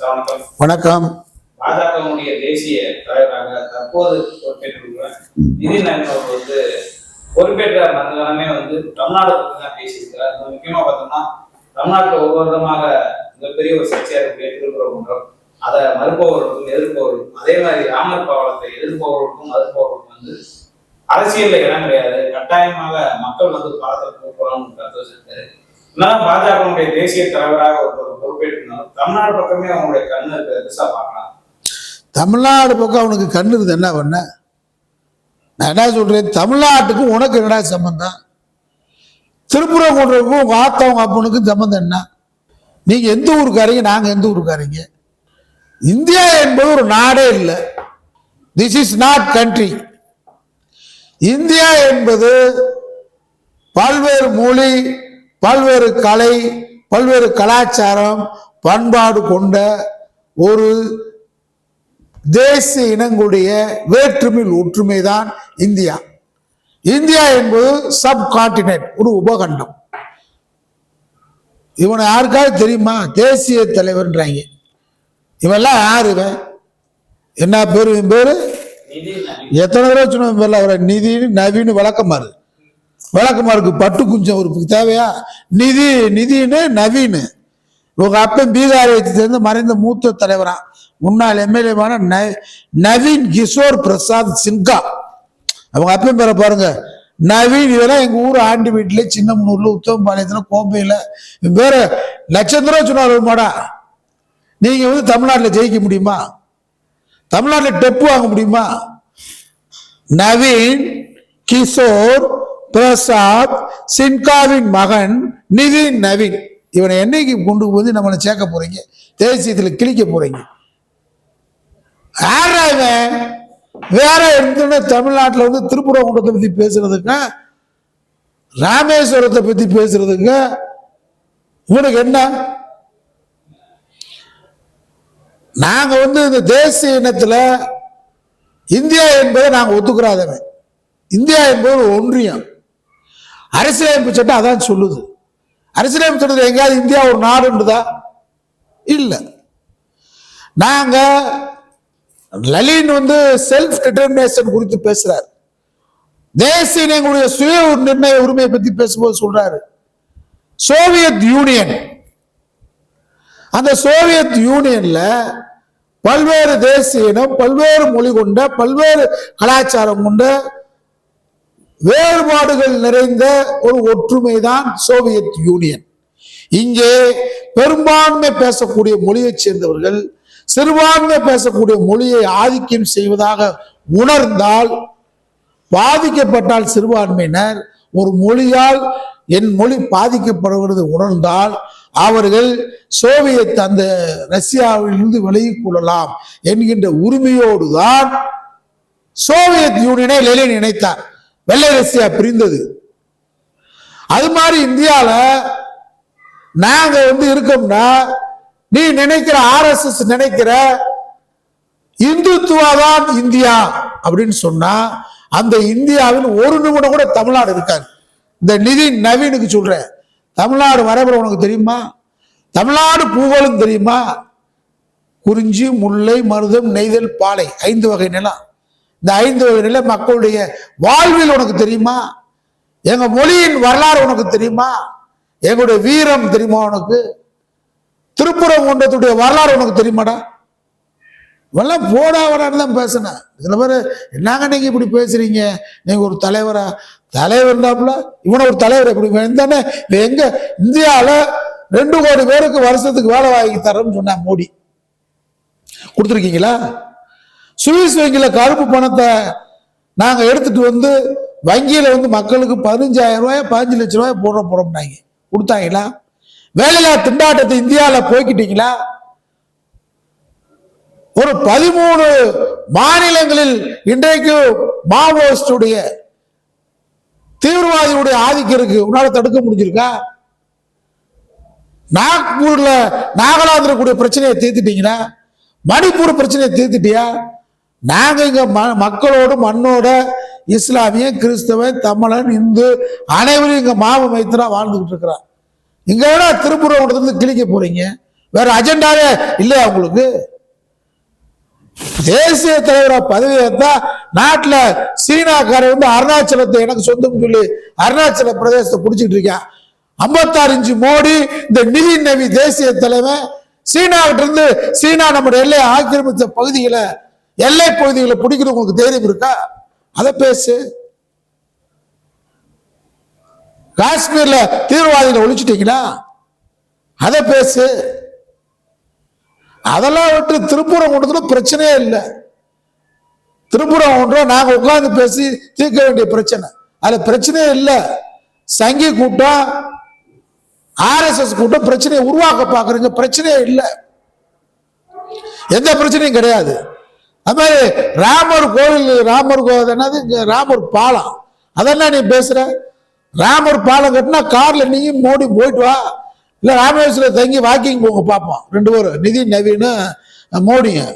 வணக்கம். பாஜகவுடைய தேசிய தலைவராக தற்போது பொறுப்பேற்றுள்ள நிதிநயன் வந்து பொறுப்பேற்ற மறுநாளமே வந்து தமிழ்நாடு பற்றி தான் பேசியிருக்கிறார். அது முக்கியமா பார்த்தோம்னா தமிழ்நாட்டில் ஒவ்வொரு விதமாக மிகப்பெரிய ஒரு சர்ச்சையாக இருக்கக்கூடிய திருக்குறள் அதை மறுப்பவர்களுக்கும் எதிர்ப்பவர்களுக்கும் அதே மாதிரி ராமர் பாவலத்தை எதிர்ப்பவர்களுக்கும் மறுப்பவர்களுக்கும் வந்து அரசியல்ல இடம் கிடையாது. கட்டாயமாக மக்கள் வந்து பாலத்தை போகலாம்னு கருத்து வச்சிருக்காரு இருந்தாலும் பாஜகவுடைய தேசிய தலைவராக ஒருத்தர் பொறுப்பேற்றினாலும் தமிழ்நாடு பக்கமே அவங்களுடைய கண்ணு பெருசா பார்க்கலாம். தமிழ்நாடு பக்கம் அவனுக்கு கண்ணு இருக்குது என்ன பண்ண? நான் என்ன சொல்றேன்? தமிழ்நாட்டுக்கும் உனக்கு என்னடா சம்பந்தம்? திருப்புரம் திருப்புறங்குன்றவுக்கும் உங்க ஆத்தா உங்க அப்பனுக்கும் சம்பந்தம் என்ன? நீங்க எந்த ஊருக்காரங்க நாங்க எந்த ஊருக்காரங்க? இந்தியா என்பது ஒரு நாடே இல்லை. This is not country India என்பது பல்வேறு மொழி பல்வேறு கலை பல்வேறு கலாச்சாரம் பண்பாடு கொண்ட ஒரு தேசிய இனங்களுடைய வேற்றுமையில் ஒற்றுமை தான் இந்தியா. இந்தியா என்பது சப் கான்டினென்ட் ஒரு உபகண்டம். இவனை யாருக்காவது தெரியுமா? தேசிய தலைவர்ன்றாங்க. இவெல்லாம் யாரு இவன்? என்ன பேரு இவன் பேரு? எத்தனை தடவை சொன்ன பேர்ல அவரை நிதின்னு நவீன் விளக்கமாறு விளக்கமாருக்கு பட்டு குஞ்சம் ஒரு தேவையா? நிதி நிதின்னு நவீன். உங்க அப்பன் பீகாரை சேர்ந்து மறைந்த மூத்த தலைவரான் முன்னாள் எம்எல்ஏவான நவீன் கிஷோர் பிரசாத் சின்கா அவங்க அப்பன் பேரை பாருங்க. நவீன் இதெல்லாம் எங்க ஊர் ஆண்டி வீட்டில் சின்னமனூர்ல உத்தமபாளையத்துல கோம்பையில இவன் பேரு லட்சம் தடவை சொன்னார் மாடா. நீங்க வந்து தமிழ்நாட்டில் ஜெயிக்க முடியுமா? தமிழ்நாட்டில் டெப்பு வாங்க முடியுமா? நவீன் கிஷோர் பிரசாத் சின்காவின் மகன் நிதின் நவீன். இவனை என்னைக்கு கொண்டு போய் நம்மளை சேர்க்க போறீங்க? தேசியத்தில் கிழிக்க போறீங்க. யாரா இவன்? வேற இருந்துன்னு தமிழ்நாட்டில் வந்து திருப்புறங்குன்றத்தை பத்தி பேசுறதுக்கு ராமேஸ்வரத்தை பத்தி பேசுறதுக்கு இவனுக்கு என்ன? நாங்க வந்து இந்த தேசிய இனத்துல இந்தியா என்பதை நாங்கள் ஒத்துக்கிறாதவன். இந்தியா என்பது ஒரு ஒன்றியம். அரசியலமைப்பு சட்டம் அதான் சொல்லுது. அரசியலமைப்பு சட்டத்தில் எங்கேயாவது இந்தியா ஒரு நாடுன்றதா இல்லை. நாங்கள் லலின் வந்து செல்ஃப் டிட்டர்மினேஷன் குறித்து பேசுறாரு. தேசிய இனங்களுடைய சுய நிர்ணய உரிமையை பத்தி பேசும்போது சொல்றாரு. Soviet Union. அந்த சோவியத் யூனியன்ல பல்வேறு தேசிய இனம் பல்வேறு மொழி கொண்ட பல்வேறு கலாச்சாரம் கொண்ட வேறுபாடுகள் நிறைந்த ஒரு ஒற்றுமை தான் சோவியத் யூனியன். இங்கே பெரும்பான்மை பேசக்கூடிய மொழியைச் சேர்ந்தவர்கள் சிறுபான்மை பேசக்கூடிய மொழியை ஆதிக்கம் செய்வதாக உணர்ந்தால் பாதிக்கப்பட்டால் சிறுபான்மையினர் ஒரு மொழியால் என் மொழி பாதிக்கப்படுகிறது உணர்ந்தால் அவர்கள் சோவியத் அந்த ரஷ்யாவிலிருந்து விலகிக் கொள்ளலாம் என்கின்ற உரிமையோடு தான் சோவியத் யூனியனை லெலின் இணைத்தார் வெள்ளை ரஷ்யா பிரிந்தது. அது மாதிரி இந்தியால நாங்க வந்து இருக்கோம்னா நீ நினைக்கிற ஆர்எஸ்எஸ் நினைக்கிற இந்துத்துவா தான் இந்தியா அப்படின்னு சொன்னா அந்த இந்தியாவில் ஒரு நிமிடம் கூட தமிழ்நாடு இருக்காது. இந்த நிதி நவீனுக்கு சொல்றேன். தமிழ்நாடு வரைபடம் உனக்கு தெரியுமா? தமிழ்நாடு பூகோளம் தெரியுமா? குறிஞ்சி முல்லை மருதம் நெய்தல் பாலை ஐந்து வகை நிலம். இந்த ஐந்து நிலை மக்களுடைய வாழ்வில் உனக்கு தெரியுமா? எங்க மொழியின் வரலாறு உனக்கு தெரியுமா? எங்களுடைய வீரம் தெரியுமா உனக்கு? திருப்புறங்குன்றத்துடைய வரலாறு உனக்கு தெரியுமாடா? இவெல்லாம் போடா வரான்னு தான் பேசினேன். சில பேர் என்னங்க நீங்க இப்படி பேசுறீங்க? நீங்க ஒரு தலைவரா? தலைவர் இருந்தாப்புல இவனை ஒரு தலைவர் எப்படி தானே எங்க இந்தியாவில் ரெண்டு கோடி பேருக்கு வருஷத்துக்கு வேலை வாங்கி தரேன்னு சொன்னான் மோடி. கொடுத்துருக்கீங்களா? சுவிஸ் வங்கியில் கருப்பு பணத்தை நாங்கள் எடுத்துட்டு வந்து வங்கியில் வந்து மக்களுக்கு பதினஞ்சாயிரம் ரூபாய் பதினஞ்சு லட்ச ரூபாய் போடுற போகிறோம்னாங்க கொடுத்தாங்களா? வேலையில்லா திண்டாட்டத்தை இந்தியாவில் போய்கிட்டீங்களா ஒரு பதிமூணு மாநிலங்களில் இன்றைக்கு மாவோயிஸ்டுடைய தீவிரவாதியுடைய ஆதிக்கம் இருக்கு. உன்னால தடுக்க முடிஞ்சிருக்கா? நாக்பூர்ல நாகாலாந்து கூடிய பிரச்சனையை தீர்த்துட்டீங்களா? மணிப்பூர் பிரச்சனையை தீர்த்துட்டியா? நாங்கள் இங்கே ம- மக்களோடு மண்ணோட இஸ்லாமிய கிறிஸ்தவன் தமிழன் இந்து அனைவரும் இங்கே மாவு மைத்தனா வாழ்ந்துக்கிட்டு இருக்கிறான் இங்கே வேணா திருப்புறவங்கத்துல கிழிக்க போகிறீங்க வேற அஜெண்டாவே இல்லையா உங்களுக்கு? தேசிய தலைவராக பதவி ஏற்றா நாட்டில் சீனாக்காரன் வந்து அருணாச்சலத்தை எனக்கு சொந்தம் சொல்லி அருணாச்சல பிரதேசத்தை பிடிச்சிட்டு இருக்கான் ஐம்பத்தாறு இன்ச்சு மோடி இந்த நிதி நவி தேசிய தலைவன் சீனாவிட்டிருந்து சீனா நம்முடைய எல்லையை ஆக்கிரமித்த பகுதிகளை எல்லை பகுதிகளை பிடிக்கிறது உங்களுக்கு தைரியம் இருக்கா? அதை பேசு. காஷ்மீர்ல தீவிரவாதிகளை ஒழிச்சிட்டீங்கன்னா அதை பேசு. அதெல்லாம் விட்டு திருப்பூரம் கொண்டதுல பிரச்சனையே இல்லை. திருப்பூரம் ஒன்றும் நாங்கள் உட்கார்ந்து பேசி தீர்க்க வேண்டிய பிரச்சனை. அதில் பிரச்சனையே இல்லை. சங்கி கூட்டம் ஆர்எஸ்எஸ் கூட்டம் பிரச்சனையை உருவாக்க பார்க்குறீங்க பிரச்சனையே இல்லை. எந்த பிரச்சனையும் கிடையாது. அது மாதிரி ராமர் கோவில் ராமர் கோவில் என்னது? இங்கே ராமர் பாலம். அதெல்லாம் நீ பேசுகிற ராமர் பாலம் கட்டினா காரில் நீயும் மோடி போயிட்டு வா. இல்லை ராமேஸ்வரம் தங்கி வாக்கிங் போங்க பார்ப்போம் ரெண்டு பேரும். நிதி நவீனு மோடியும்.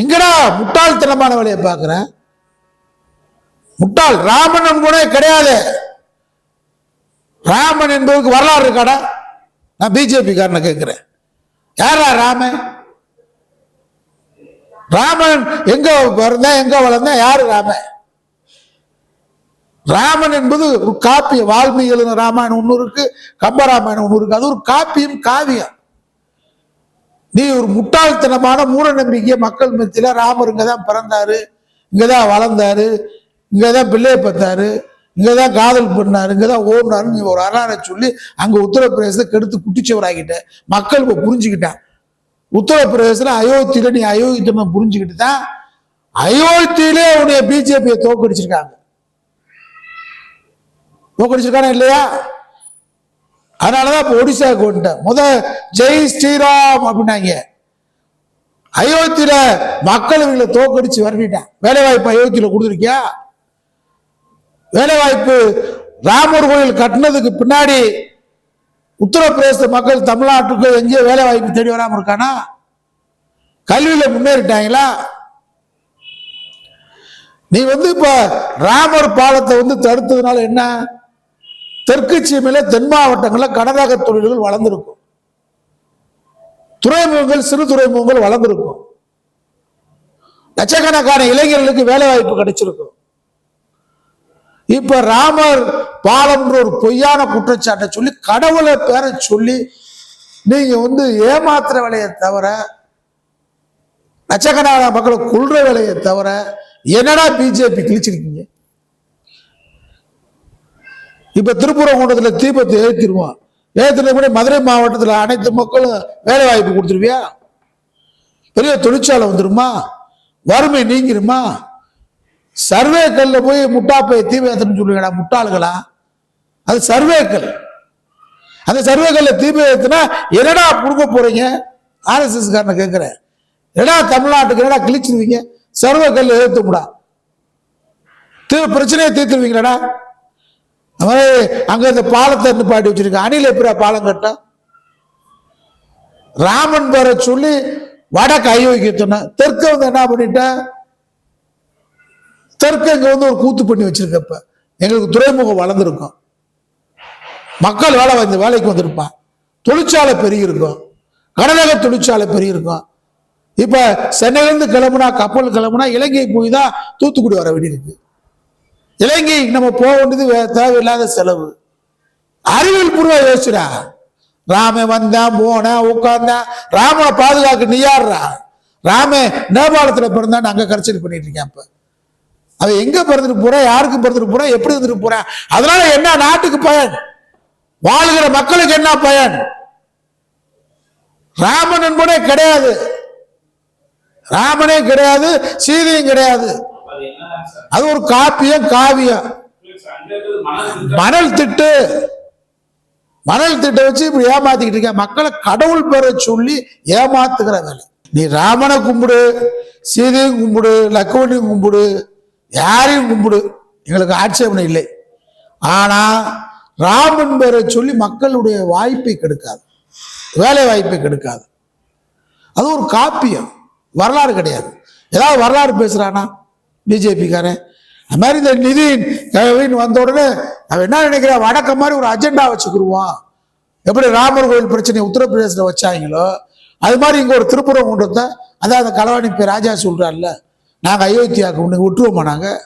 எங்கடா முட்டாள்தனமான வேலையை பார்க்குறேன் முட்டாள். ராமன் கூட கிடையாது. ராமன் என்பதற்கு வரலாறு இருக்காடா? நான் பிஜேபி காரனை கேட்குறேன். யாரா ராமன்? ராமன் எங்க பிறந்தேன் எங்க வளர்ந்தேன் யாரு ராமன்? ராமன் என்பது ஒரு காப்பியம் வால்மீகி எழுதின ராமாயணம் ஒன்று இருக்கு கம்பராமாயணம் ஒன்று இருக்கு. அது ஒரு காப்பியம் காவியம். நீ ஒரு முட்டாள்தனமான மூட நம்பிக்கை மக்கள் மத்தியில் ராமர் இங்கே தான் பிறந்தாரு இங்கே தான் வளர்ந்தாரு இங்கே தான் பிள்ளையை பார்த்தாரு இங்கே தான் காதல் பண்ணார் இங்கே தான் ஓடினாரு நீ ஒரு அரணை சொல்லி அங்கே உத்தரப்பிரதேசத்தை கெடுத்து குட்டிச்சவராகிட்ட மக்கள் இப்போ புரிஞ்சுக்கிட்டான். உத்தரப்பிரதேசத்தில் அயோத்தியில நீ அயோக்கியத்தனம் புரிஞ்சுக்கிட்டு தான் அயோத்தியிலே உடைய பிஜேபியை தோக்கடிச்சிருக்காங்க தோக்கடிச்சிருக்கானா இல்லையா? அதனாலதான் இப்போ ஒடிசாவுக்கு வந்துட்டேன் முத ஜெய் ஸ்ரீராம் அப்படின்னாங்க. அயோத்தியில மக்கள் இவங்களை தோக்கடிச்சு வரணிட்டேன் வேலை வாய்ப்பு அயோத்தியில கொடுத்துருக்கியா? வேலை வாய்ப்பு ராமர் கோயில் கட்டினதுக்கு பின்னாடி உத்தரப்பிரதேச மக்கள் தமிழ்நாட்டுக்கு எங்கேயோ வேலை வாய்ப்பு தேடி வராமல் இருக்கானா? கல்வியில் முன்னேறிட்டாங்களா? நீ வந்து இப்ப ராமர் பாலத்தை வந்து தடுத்ததுனால என்ன? தெற்கு சீமையில தென் மாவட்டங்களில் கடலாக தொழில்கள் வளர்ந்துருக்கும். துறைமுகங்கள் சிறு துறைமுகங்கள் வளர்ந்திருக்கும். லட்சக்கணக்கான இளைஞர்களுக்கு வேலை வாய்ப்பு கிடைச்சிருக்கும். இப்ப ராமர் பாலம்ன்ற ஒரு பொய்யான குற்றச்சாட்டை சொல்லி கடவுளை பேரை சொல்லி நீங்க வந்து ஏமாத்துற வேலையை தவிர லட்சக்கணக்கான மக்களை கொள்ற வேலையை தவிர என்னடா பிஜேபி கிழிச்சிருக்கீங்க? இப்ப திருப்பூரங்குன்றத்துல தீபத்தை ஏற்றிடுவோம் ஏற்றின கூட மதுரை மாவட்டத்தில் அனைத்து மக்களும் வேலை வாய்ப்பு கொடுத்துருவியா? பெரிய தொழிற்சாலை வந்துருமா? வறுமை நீங்கிருமா? சர்வே கல்ல போய் முட்டாப்பை தீப ஏத்தணும்னு சொல்லுவீங்களா முட்டாளுகளா? அது சர்வே கல் அந்த சர்வே கல்ல தீப என்னடா கொடுக்க போறீங்க? ஆர்எஸ்எஸ் காரனை என்னடா தமிழ்நாட்டுக்கு என்னடா கிழிச்சிருவீங்க? சர்வே கல்ல ஏற்றுமுடா தீ பிரச்சனையை தீர்த்துருவீங்களாடா. அது மாதிரி அங்கே இந்த பாலத்தை நிப்பாட்டி வச்சிருக்க அணில் எப்படா பாலம் கட்ட ராமன் பேரை சொல்லி வடக்கு ஐயோக்கியத்தோன்னா தெற்கு வந்து என்ன பண்ணிட்டேன் தெற்கு இங்க வந்து ஒரு கூத்து பண்ணி வச்சிருக்கப்ப. எங்களுக்கு துறைமுகம் வளர்ந்துருக்கும். மக்கள் வேலை வந்து வேலைக்கு வந்திருப்பான் தொழிற்சாலை பெருகி இருக்கும் கடலக தொழிற்சாலை பெருகி இருக்கும் இப்ப சென்னையிலேருந்து கிளம்புனா கப்பல் கிளம்புனா இலங்கை போய் தான் தூத்துக்குடி வர வேண்டியிருக்கு. இலங்கை நம்ம போக வேண்டியது தேவையில்லாத செலவு. அறிவியல் பூர்வ யோசிச்சுடா. ராம வந்தான் போனேன் உட்கார்ந்தான் ராமனை பாதுகாக்க நீ ராமே ராமன் நேபாளத்துல பிறந்தான் அங்க கரைச்சல் பண்ணிட்டு இருக்கேன் இப்போ அவன் எங்க பிறந்துட்டு போறான் யாருக்கு பிறந்துட்டு போறான் எப்படி இருந்துட்டு போறான் அதனால என்ன நாட்டுக்கு பயன்? வாழ்கிற மக்களுக்கு என்ன பயன்? ராமன் என்பனே கிடையாது. ராமனே கிடையாது சீதையும் கிடையாது. அது ஒரு காப்பியம் காவியம். மணல் மணல் திட்டு. மணல் திட்ட வச்சு இப்படி ஏமாத்திக்கிட்டு இருக்க. மக்களை கடவுள் பெற சொல்லி ஏமாத்துகிற வேலை. நீ ராமனை கும்பிடு சீதையும் கும்பிடு லக்குவனையும் கும்பிடு. யாரையும் கும்பிடு. எங்களுக்கு ஆட்சேபனை இல்லை. ஆனா ராமன் பேரை சொல்லி மக்களுடைய வாய்ப்பை கெடுக்காது. வேலை வாய்ப்பை கெடுக்காது. அது ஒரு காப்பியம். வரலாறு கிடையாது. ஏதாவது வரலாறு பேசுறானா? பிஜேபிக்காரன். அது மாதிரி இந்த நிதி கவின் வந்த உடனே அவன் என்ன நினைக்கிறான்? வடக்க மாதிரி ஒரு அஜெண்டா வச்சுக்கிருவான். எப்படி ராமர் கோயில் பிரச்சனையை உத்தரப்பிரதேசத்தில் வச்சாங்களோ அது மாதிரி இங்கே ஒரு திருப்புரம் கொண்டு வந்தா அதான் அந்த களவாணி இப்போ ராஜா சொல்கிறார்ல நாங்கள் அயோத்தியாவுக்கு உன்னை விட்டுருவோமா நாங்கள்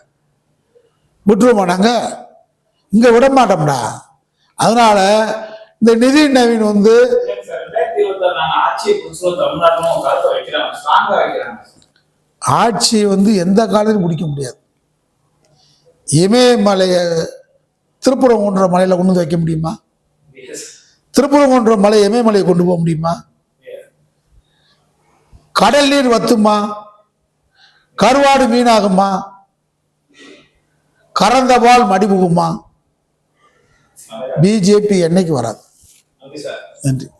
விட்டுருவோமா நாங்கள் இங்கே விட மாட்டோம்டா. அதனால இந்த நிதி நவீன் வந்து ஆட்சி வந்து எந்த காலையும் முடிக்க முடியாது. இமயமலையை திருப்புறங்குன்ற மலையில் கொண்டு வந்து வைக்க முடியுமா? Yes. திருப்புறங்குன்ற மலை இமயமலையை கொண்டு போக முடியுமா. கடல் நீர் வத்துமா? கருவாடு மீனாகுமா கறந்த பால் மடிபுகுமா. பிஜேபி என்னைக்கு வராது. நன்றி.